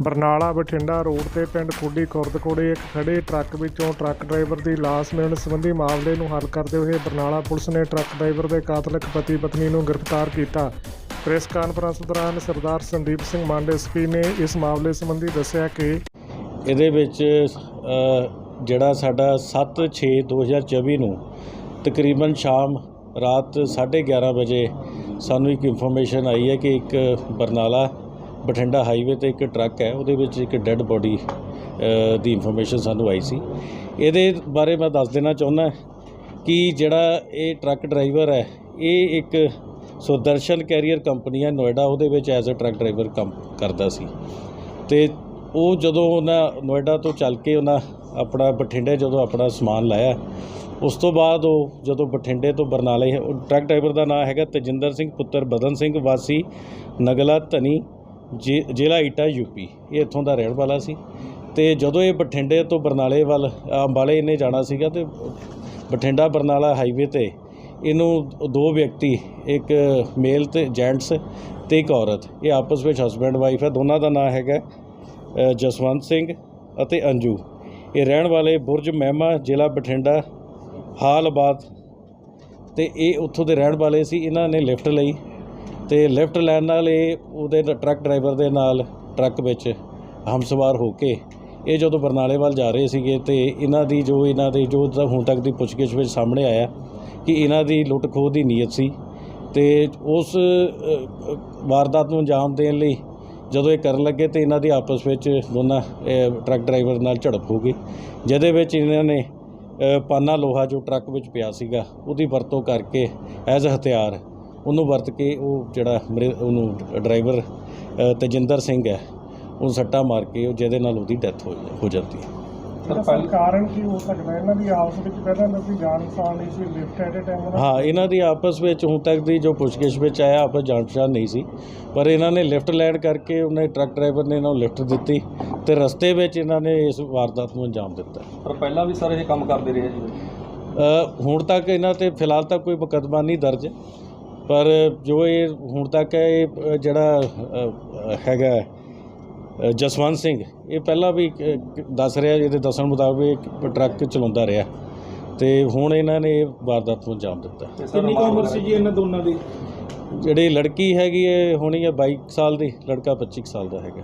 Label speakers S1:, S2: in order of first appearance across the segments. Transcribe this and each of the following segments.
S1: Barnala, Bathinda road ਤੇ ਪਿੰਡ ਖੁੱਡੀ ਖੁਰਦਕੋੜੇ ਇੱਕ ਖੜੇ ਟਰੱਕ ਵਿੱਚੋਂ ਟਰੱਕ ਡਰਾਈਵਰ ਦੀ ਲਾਸ਼ ਮਿਲਣ ਸੰਬੰਧੀ ਮਾਮਲੇ ਨੂੰ ਹੱਲ ਕਰਦੇ ਹੋਏ ਬਰਨਾਲਾ ਪੁਲਿਸ ਨੇ ਟਰੱਕ ਡਰਾਈਵਰ ਦੇ ਕਾਤਲਕ ਪਤੀ ਪਤਨੀ ਨੂੰ ਗ੍ਰਿਫਤਾਰ ਕੀਤਾ। ਪ੍ਰੈਸ ਕਾਨਫਰੰਸ ਦੌਰਾਨ ਸਰਦਾਰ ਸੰਦੀਪ ਸਿੰਘ ਮੰਡ ਐਸਪੀ ਨੇ ਇਸ ਮਾਮਲੇ ਸੰਬੰਧੀ ਦੱਸਿਆ ਕਿ
S2: ਇਹਦੇ ਵਿੱਚ ਜਿਹੜਾ ਸਾਡਾ 7/6/2024 ਨੂੰ ਤਕਰੀਬਨ ਸ਼ਾਮ ਰਾਤ 11:30 ਵਜੇ ਸਾਨੂੰ ਇੱਕ ਇਨਫੋਰਮੇਸ਼ਨ ਆਈ ਹੈ ਕਿ ਇੱਕ ਬਰਨਾਲਾ ਬਠਿੰਡਾ ਹਾਈਵੇ ਤੇ ਇੱਕ ਟਰੱਕ ਹੈ, ਉਹਦੇ ਵਿੱਚ ਇੱਕ ਡੈੱਡ ਬੋਡੀ ਦੀ ਇਨਫੋਰਮੇਸ਼ਨ ਸਾਨੂੰ ਆਈ ਸੀ। ਇਹਦੇ ਬਾਰੇ ਮੈਂ ਦੱਸ ਦੇਣਾ ਚਾਹੁੰਦਾ ਕਿ ਜਿਹੜਾ ਇਹ ਟਰੱਕ ਡਰਾਈਵਰ ਹੈ, ਇਹ ਇੱਕ ਸੁਦਰਸ਼ਨ ਕੈਰੀਅਰ ਕੰਪਨੀ ਹੈ ਨੋਇਡਾ ਉਹਦੇ ਵਿੱਚ ਐਜ਼ ਅ ਟਰੱਕ ਡਰਾਈਵਰ ਕੰਮ ਕਰਦਾ ਸੀ। ਤੇ ਉਹ ਜਦੋਂ ਉਹਨਾਂ ਨੋਇਡਾ ਤੋਂ ਚੱਲ ਕੇ ਉਹਨਾਂ ਆਪਣਾ ਬਠਿੰਡੇ ਜਦੋਂ ਆਪਣਾ ਸਮਾਨ ਲਾਇਆ, ਉਸ ਤੋਂ ਬਾਅਦ ਉਹ ਜਦੋਂ ਬਠਿੰਡੇ ਤੋਂ ਬਰਨਾਲੇ, ਉਹ ਟਰੱਕ ਡਰਾਈਵਰ ਦਾ ਨਾਮ ਹੈਗਾ ਤਜਿੰਦਰ ਸਿੰਘ, ਪੁੱਤਰ ਬਦਨ ਸਿੰਘ ਵਾਸੀ, ਨਗਲਾ ਧਨੀ ਜ਼ਿਲ੍ਹਾ ਈਟਾ ਯੂਪੀ ਇਹ ਇੱਥੋਂ ਦਾ ਰਹਿਣ ਵਾਲਾ ਸੀ। ਤੇ ਜਦੋਂ ਇਹ ਬਠਿੰਡੇ ਤੋਂ ਬਰਨਾਲੇ ਵੱਲ ਅੰਬਾਲੇ ਇਹਨੇ ਜਾਣਾ ਸੀਗਾ ਤੇ ਬਠਿੰਡਾ ਬਰਨਾਲਾ ਹਾਈਵੇ ਤੇ ਇਹਨੂੰ ਦੋ ਵਿਅਕਤੀ, ਇੱਕ ਮੇਲ ਤੇ ਜੈਂਟਸ ਤੇ ਇੱਕ ਔਰਤ, ਇਹ ਆਪਸ ਵਿੱਚ ਹਸਬੈਂਡ ਵਾਈਫ ਹੈ। ਦੋਨਾਂ ਦਾ ਨਾਮ ਹੈਗਾ ਜਸਵੰਤ ਸਿੰਘ ਅਤੇ ਅੰਜੂ। ਇਹ ਰਹਿਣ ਵਾਲੇ ਬੁਰਜ ਮਹਿਮਾ, ਜ਼ਿਲ੍ਹਾ ਬਠਿੰਡਾ ਹਾਲਬਾਦ ਤੇ ਇਹ ਉੱਥੋਂ ਦੇ ਰਹਿਣ ਵਾਲੇ ਸੀ। ਇਹਨਾਂ ਨੇ ਲਿਫਟ ਲਈ। ਤੇ ਲੈਫਟ ਲੈਣ ਨਾਲ ਇਹ ਉਹਦੇ ਟਰੱਕ ਡਰਾਈਵਰ ਦੇ ਨਾਲ ਟਰੱਕ ਵਿੱਚ ਹਮਸਵਾਰ ਹੋ ਕੇ ਇਹ ਜਦੋਂ ਬਰਨਾਲੇ ਵੱਲ ਜਾ ਰਹੇ ਸੀਗੇ ਤੇ ਇਹਨਾਂ ਦੀ ਜੋ ਇਹਨਾਂ ਦੇ ਜੋ ਹੁਣ ਤੱਕ ਦੀ ਪੁੱਛਗਿੱਛ ਵਿੱਚ ਸਾਹਮਣੇ ਆਇਆ ਕਿ ਇਹਨਾਂ ਦੀ ਲੁੱਟ ਖੋਹ ਦੀ ਨੀਅਤ ਸੀ ਤੇ ਉਸ ਵਾਰਦਾਤ ਨੂੰ ਅੰਜਾਮ ਦੇਣ ਲਈ ਜਦੋਂ ਇਹ ਕਰਨ ਲੱਗੇ ਤੇ ਇਹਨਾਂ ਦੀ ਆਪਸ ਵਿੱਚ ਦੋਨਾਂ ਟਰੱਕ ਡਰਾਈਵਰ ਨਾਲ ਝੜਪ ਹੋ ਗਈ, ਜਿਹਦੇ ਵਿੱਚ ਇਹਨਾਂ ਨੇ ਪਾਨਾ ਲੋਹਾ ਜੋ ਟਰੱਕ ਵਿੱਚ ਪਿਆ ਸੀਗਾ ਉਹਦੀ ਵਰਤੋਂ ਕਰਕੇ ਐਜ਼ ਹਥਿਆਰ ਉਹਨੂੰ ਵਰਤ ਕੇ ਉਹ ਜਿਹੜਾ ਮ੍ਰਿ- ਉਹਨੂੰ ਡਰਾਈਵਰ ਤਜਿੰਦਰ ਸਿੰਘ ਹੈ ਉਹ ਸੱਟਾ ਮਾਰ ਕੇ ਉਹ ਜਿਹਦੇ ਨਾਲ ਉਹਦੀ ਡੈਥ ਹੋ ਹੋ ਜਾਂਦੀ ਹੈ।
S1: ਇਹਦਾ ਸਰ ਕਾਰਨ ਕੀ ਹੋ ਸਕਦਾ? ਇਹਨਾਂ ਦੀ ਆਪਸ ਵਿੱਚ ਪਹਿਲਾਂ ਤਾਂ ਕੋਈ ਜਾਣ ਪਛਾਣ ਨਹੀਂ ਸੀ ਲਿਫਟ ਐਟ ਟਾਈਮ
S2: ਹਾਂ ਇਹਨਾਂ ਦੀ ਆਪਸ ਵਿੱਚ ਹੁਣ ਤੱਕ ਦੀ ਜੋ ਪੁੱਛਗਿੱਛ ਵਿੱਚ ਆਇਆ ਆਪਸ ਜਾਣ ਪਛਾਣ ਨਹੀਂ ਸੀ। ਪਰ ਇਹਨਾਂ ਨੇ ਲਿਫਟ ਲੈਣ ਕਰਕੇ ਉਹਨੇ ਟਰੱਕ ਡਰਾਈਵਰ ਨੇ ਇਹਨਾਂ ਨੂੰ ਲਿਫਟ ਦਿੱਤੀ ਤੇ ਰਸਤੇ ਵਿੱਚ ਇਹਨਾਂ ਨੇ ਇਸ ਵਾਰਦਾਤ ਨੂੰ ਅੰਜਾਮ ਦਿੱਤਾ।
S3: ਪਰ ਪਹਿਲਾਂ ਵੀ ਸਰ ਇਹ ਕੰਮ ਕਰਦੇ ਰਹੇ ਜੀ
S2: ਅ, ਹੁਣ ਤੱਕ ਇਹਨਾਂ ਤੇ ਫਿਲਹਾਲ ਤਾਂ ਕੋਈ ਮੁਕੱਦਮਾ ਨਹੀਂ ਦਰਜ। ਪਰ ਜੋ ਇਹ ਹੁਣ ਤੱਕ ਹੈ ਇਹ ਜਿਹੜਾ ਹੈਗਾ ਜਸਵੰਤ ਸਿੰਘ ਇਹ ਪਹਿਲਾਂ ਵੀ ਦੱਸ ਰਿਹਾ ਇਹਦੇ ਦੱਸਣ ਮੁਤਾਬਕ ਇਹ ਟਰੱਕ ਚਲਾਉਂਦਾ ਰਿਹਾ ਤੇ ਹੁਣ ਇਹਨਾਂ ਨੇ ਵਾਰਦਾਤ ਨੂੰ ਅੰਜਾਮ ਦਿੱਤਾ।
S3: ਤੇ ਕਿੰਨੀ ਉਮਰ ਸੀ ਜੀ ਇਹਨਾਂ ਦੋਨਾਂ ਦੀ?
S2: ਜਿਹੜੀ ਲੜਕੀ ਹੈਗੀ ਹੈ ਹੋਣੀ ਹੈ 22 ਸਾਲ ਦੀ ਲੜਕਾ 25 ਸਾਲ ਦਾ ਹੈਗਾ।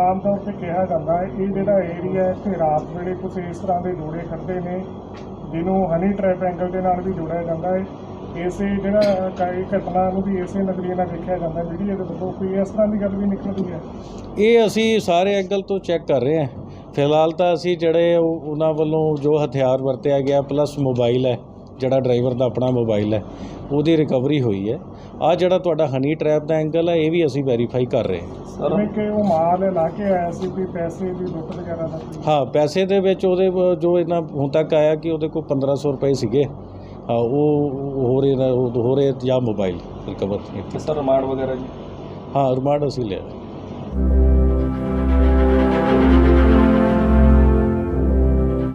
S1: ਆਮ ਤੌਰ ਤੇ ਕਿਹਾ ਜਾਂਦਾ ਹੈ ਇਹ ਜਿਹੜਾ ਏਰੀਆ ਹੈ ਇੱਥੇ ਰਾਤ ਵੇਲੇ ਕੁਝ ਇਸ ਤਰ੍ਹਾਂ ਦੇ ਜੋੜੇ ਖੜਦੇ ਨੇ ਜਿਹਨੂੰ ਹਨੀ ਟ੍ਰੈਪ ਐਂਗਲ ਦੇ ਨਾਲ ਵੀ ਜੋੜਿਆ ਜਾਂਦਾ ਹੈ। ਇਸੇ ਜਿਹੜਾ ਕਈ ਘਟਨਾ ਨੂੰ ਵੀ ਇਸੇ ਨਜ਼ਰੀਏ ਨਾਲ ਦੇਖਿਆ ਜਾਂਦਾ ਜਿਹੜੀ ਇਹਦੇ ਵੱਲੋਂ ਕੋਈ ਇਸ ਤਰ੍ਹਾਂ ਦੀ ਗੱਲ ਵੀ ਨਿਕਲਦੀ ਹੈ?
S2: ਇਹ ਅਸੀਂ ਸਾਰੇ ਐਂਗਲ ਤੋਂ ਚੈੱਕ ਕਰ ਰਹੇ ਹਾਂ। ਫਿਲਹਾਲ ਤਾਂ ਅਸੀਂ ਜਿਹੜੇ ਉਹ- ਉਹਨਾਂ ਵੱਲੋਂ ਜੋ ਹਥਿਆਰ ਵਰਤਿਆ ਗਿਆ ਪਲੱਸ ਮੋਬਾਈਲ ਹੈ ਜਿਹੜਾ ਡਰਾਈਵਰ ਦਾ ਆਪਣਾ ਮੋਬਾਈਲ ਹੈ ਉਹਦੀ ਰਿਕਵਰੀ ਹੋਈ ਹੈ। ਆ ਜਿਹੜਾ ਤੁਹਾਡਾ ਹਨੀ ਟਰੈਪ ਦਾ ਐਂਗਲ ਹੈ ਇਹ ਵੀ ਅਸੀਂ ਵੈਰੀਫਾਈ ਕਰ ਰਹੇ ਹਾਂ।
S3: ਸਰ।
S1: ਜਿਵੇਂ ਕਿ ਉਹ ਮਾਲ ਲਾ ਕੇ ਆਇਆ ਸੀ ਵੀ ਪੈਸੇ ਦੀ ਲੁੱਟ ਵਗੈਰਾ ਦਾ ਸੀ।
S2: ਹਾਂ ਪੈਸੇ ਦੇ ਵਿੱਚ ਉਹਦੇ ਵ- ਜੋ ਇਹਨਾਂ ਹੁਣ ਤੱਕ ਆਇਆ ਕਿ ਉਹਦੇ ਕੋਲ 1500 ਰੁਪਏ ਸੀਗੇ। ਹਾਂ ਉਹ ਹੋ ਰਹੇ ਨੇ ਹੋ ਰਹੇ ਜਾਂ ਮੋਬਾਈਲ ਰਿਕਵਰ
S3: ਤੇ ਸਰ ਰਿਮਾਂਡ ਵਗੈਰਾ ਜੀ?
S2: ਹਾਂ ਰਿਮਾਂਡ ਅਸੀਂ ਲਿਆ।